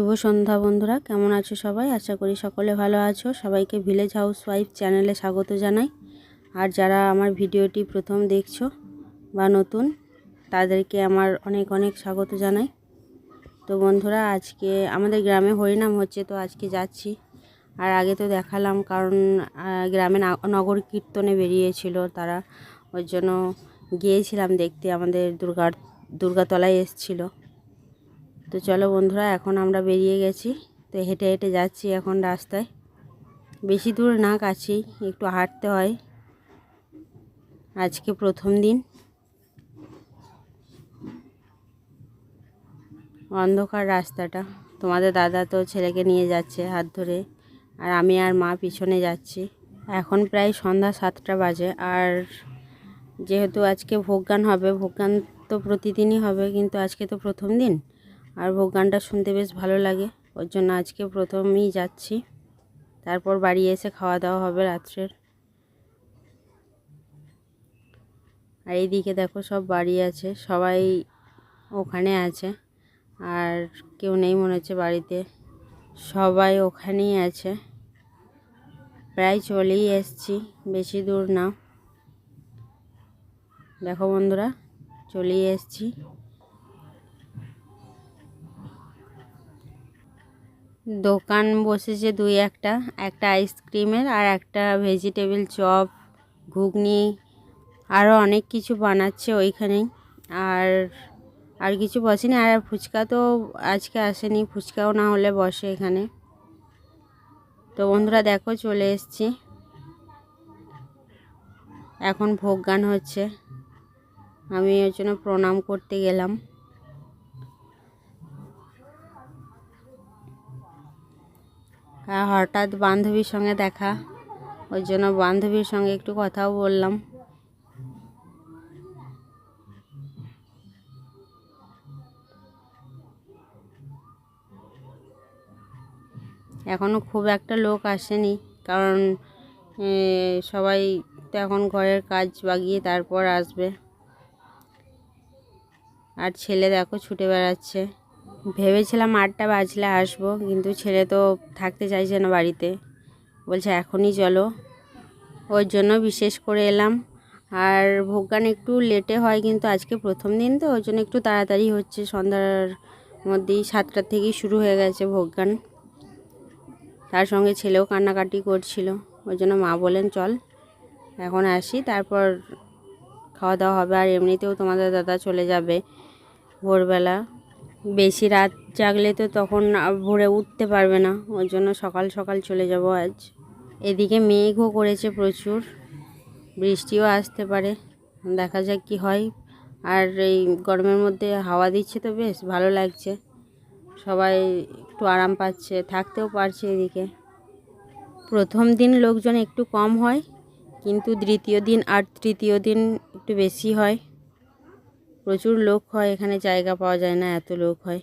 শুভ সন্ধ্যা বন্ধুরা, কেমন আছো সবাই? আশা করি সকলে ভালো আছো। সবাইকে ভিলেজ হাউস ওয়াইফ চ্যানেলে স্বাগত জানাই। আর যারা আমার ভিডিওটি প্রথম দেখছ বা নতুন, তাদেরকে আমার অনেক অনেক স্বাগত জানাই। তো বন্ধুরা, আজকে আমাদের গ্রামে হরিনাম হচ্ছে, তো আজকে যাচ্ছি। আর আগে তো দেখালাম, কারণ গ্রামে নগর কীর্তনে বেরিয়েছিল তারা। ওই জন্য গিয়েছিলাম দেখতে, আমাদের দুর্গার, দুর্গাতলায় এসছিলো। তো চলো বন্ধুরা, এখন আমরা বেরিয়ে গেছি। তো হেঁটে হেঁটে যাচ্ছি এখন রাস্তায়। বেশি দূর না, কাছেই। একটু হাঁটতে হয়। আজকে প্রথম দিন। অন্ধকার রাস্তাটা। তোমাদের দাদা তো ছেলেকে নিয়ে যাচ্ছে হাত ধরে। আর আমি আর মা পিছনে যাচ্ছি। এখন প্রায় সন্ধ্যা সাতটা বাজে। আর যেহেতু আজকে ভোগগান হবে ভোগগান তো প্রতিদিনই হবে, কিন্তু আজকে তো প্রথম দিন। আর ভোগ গানটা শুনতে বেশ ভালো লাগে। ওর জন্য আজকে প্রথমেই যাচ্ছি। তারপর বাড়ি এসে খাওয়া দাওয়া হবে রাত্রের। আর এইদিকে দেখো সব বাড়ি আছে, সবাই ওখানে আছে। আর কেউ নেই মনে হচ্ছে বাড়িতে। সবাই ওখানেই আছে। প্রায় চলেই এসছি, বেশি দূর না। দেখো বন্ধুরা, চলেই এসছি। দোকান বসেছে দুই একটা একটা আইসক্রিমের আর একটা ভেজিটেবিল চপ, ঘুগনি আরও অনেক কিছু বানাচ্ছে ওইখানেই। আর আর কিছু বসেনি, আর ফুচকা তো আজকে আসেনি, ফুচকাও না হলে বসে এখানে। তো বন্ধুরা দেখো, চলে এসছি। এখন ভোগ গান হচ্ছে। আমি ওর জন্য প্রণাম করতে গেলাম। হঠাৎ বান্ধবীর সঙ্গে দেখা। ওই জন্য বান্ধবীর সঙ্গে একটু কথাও বললাম। এখনও খুব একটা লোক আসেনি, কারণ সবাই তো এখন ঘরের কাজ বাগিয়ে তারপর আসবে। আর ছেলে দেখো ছুটে বেড়াচ্ছে। ভেবেছিলাম আটটা বাজলে আসব, কিন্তু ছেলে তো থাকতে চাইছে না বাড়িতে। বলছে, এখনই চলো। ওর জন্য বিশেষ করে এলাম। আর ভোগগান একটু লেটে হয়, কিন্তু আজকে প্রথম দিন তো ওই জন্য একটু তাড়াতাড়ি হচ্ছে। সন্ধ্যার মধ্যেই সাতটার থেকেই শুরু হয়ে গেছে ভোগগান। তার সঙ্গে ছেলেও কান্নাকাটি করছিল। ওই জন্য মা বলেন চল, এখন আসি, তারপর খাওয়া দাওয়া হবে। আর এমনিতেও তোমাদের দাদা চলে যাবে ভোরবেলা। বেশি রাত জাগলে তো তখন ভোরে উঠতে পারবে না। ওই জন্য সকাল সকাল চলে যাব আজ। এদিকে মেঘও করেছে প্রচুর। বৃষ্টিও আসতে পারে। দেখা যাক কি হয়। আর এই গরমের মধ্যে হাওয়া দিচ্ছে তো বেশ, ভালো লাগছে। সবাই একটু আরাম পাচ্ছে, থাকতেও পারছে এদিকে। প্রথম দিন লোকজন একটু কম হয়, কিন্তু দ্বিতীয় দিন আর তৃতীয় দিন একটু বেশি হয়। প্রচুর লোক হয়, এখানে জায়গা পাওয়া যায় না, এত লোক হয়।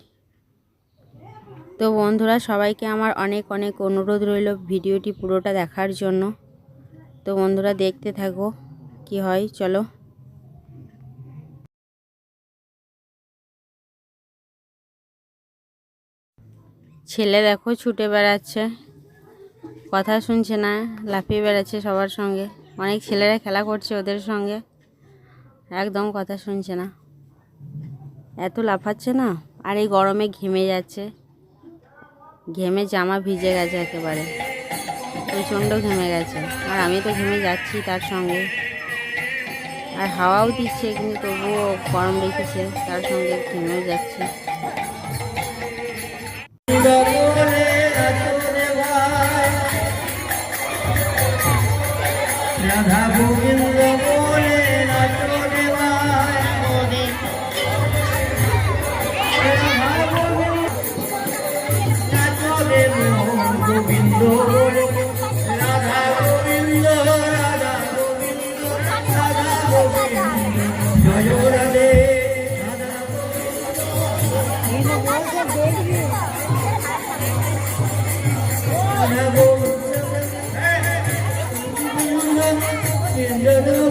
তো বন্ধুরা, সবাইকে আমার অনেক অনেক অনুরোধ রইল ভিডিওটি পুরোটা দেখার জন্য। তো বন্ধুরা, দেখতে থাকো কি হয়, চলো। ছেলে দেখো ছুটে বেড়াচ্ছে, কথা শুনছে না, লাফিয়ে বেড়াচ্ছে সবার সঙ্গে। অনেক ছেলেরা খেলা করছে ওদের সঙ্গে, একদম কথা শুনছে না। এত লাফাচ্ছে না? আর এই গরমে ঘেমে যাচ্ছে। ঘেমে জামা ভিজে গেছে একেবারে। প্রচণ্ড ঘেমে গেছে। আর আমি তো ঘেমে যাচ্ছি তার সঙ্গে। আর হাওয়াও দিচ্ছে, কিন্তু তবুও গরম রেখেছে তার সঙ্গে ঘেমেও যাচ্ছে। রাধা গোবিন্দ গোবিন্দ। রাধা গোবিন্দ, রাধা গোবিন্দ, রাধা গোবিন্দ। জয় রাধা রাধা গোবিন্দ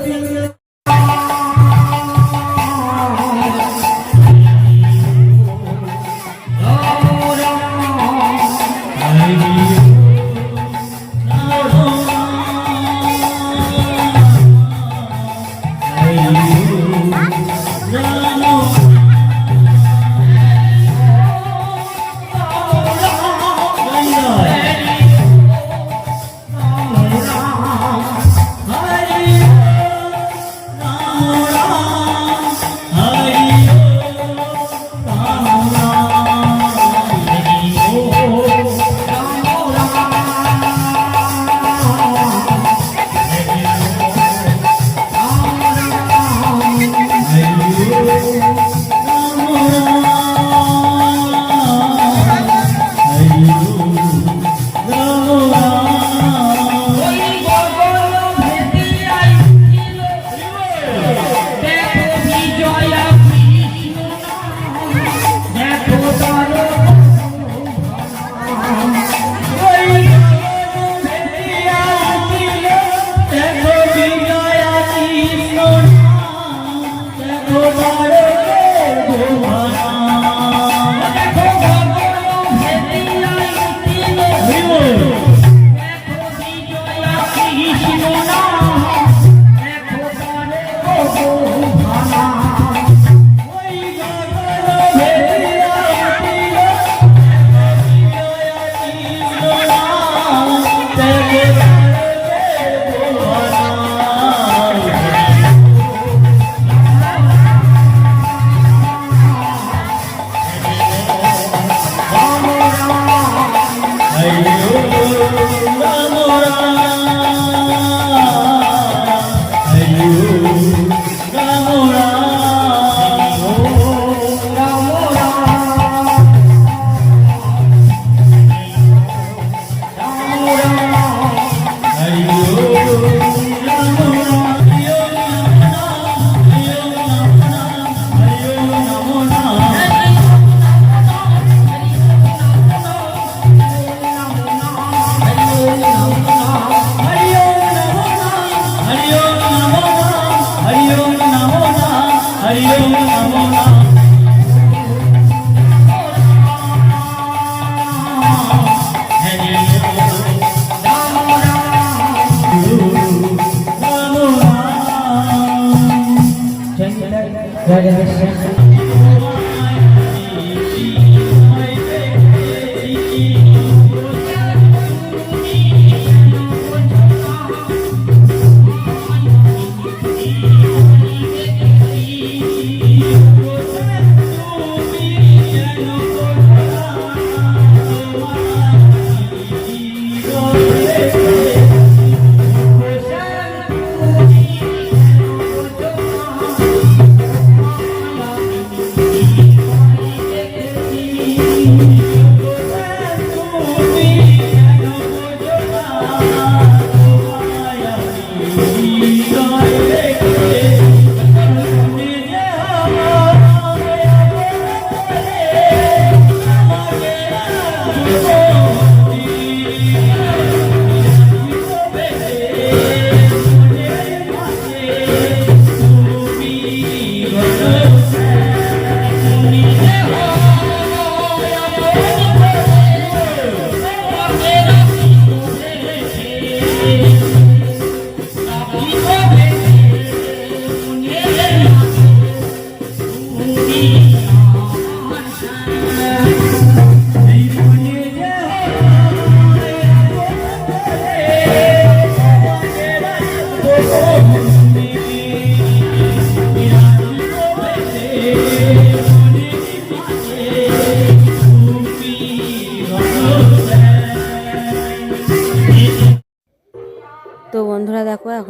তো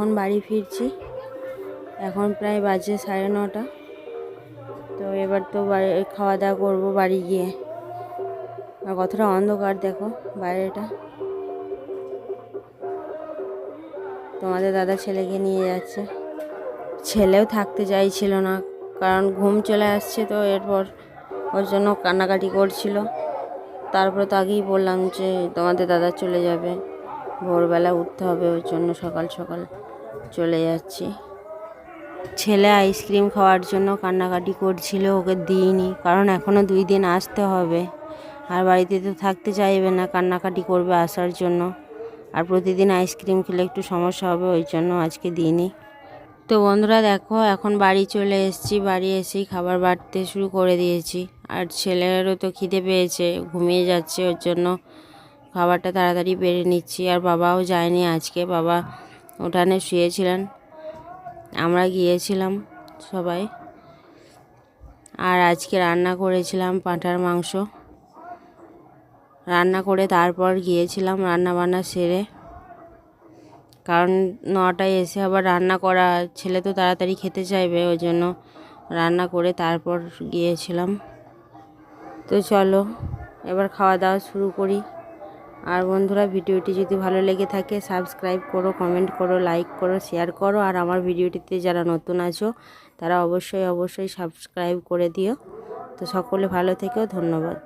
এখন বাড়ি ফিরছি। এখন প্রায় বাজে সাড়ে নটা। তো এবার তো খাওয়া দাওয়া করব বাড়ি গিয়ে। আর কতটা অন্ধকার দেখো বাইরেটা। তোমাদের দাদা ছেলেকে নিয়ে যাচ্ছে। ছেলেও থাকতে চাইছিল না, কারণ ঘুম চলে আসছে তো এরপর ওর জন্য কান্নাকাটি করছিল। তারপর তো আগেই বললাম যে তোমাদের দাদা চলে যাবে। ভোরবেলা উঠতে হবে ওর জন্য সকাল সকাল। চলে যাচ্ছি। ছেলে আইসক্রিম খাওয়ার জন্য কান্নাকাটি করছিল, ওকে দিইনি, কারণ এখনও দুই দিন আসতে হবে। আর বাড়িতে তো থাকতে চাইবে না, কান্নাকাটি করবে আসার জন্য। আর প্রতিদিন আইসক্রিম খেলে একটু সমস্যা হবে, ওই জন্য আজকে দিইনি। তো বন্ধুরা দেখো, এখন বাড়ি চলে এসেছি। বাড়ি এসেই খাবার বাড়তে শুরু করে দিয়েছি। আর ছেলেরও তো খিদে পেয়েছে, ঘুমিয়ে যাচ্ছে, ওর জন্য খাবারটা তাড়াতাড়ি বেড়ে নিচ্ছি। আর বাবাও যায়নি আজকে। বাবা উঠানে শুয়েছিলেন। আমরা গিয়েছিলাম সবাই। আর আজকে রান্না করেছিলাম পাঁঠার মাংস। রান্না করে তারপর গিয়েছিলাম রান্না বান্না সেরে। কারণ নটায় এসে আবার রান্না করা, ছেলে তো তাড়াতাড়ি খেতে চাইবে, ওই জন্য রান্না করে তারপর গিয়েছিলাম। তো চলো, এবার খাওয়া দাওয়া শুরু করি। আর বন্ধুরা, ভিডিওটি যদি ভালো লেগে থাকে সাবস্ক্রাইব করো কমেন্ট করো লাইক করো শেয়ার করো, আর আমার ভিডিওটিতে যারা নতুন আছো, তারা অবশ্যই অবশ্যই সাবস্ক্রাইব করে দিও। তো সকলে ভালো থেকেও ধন্যবাদ।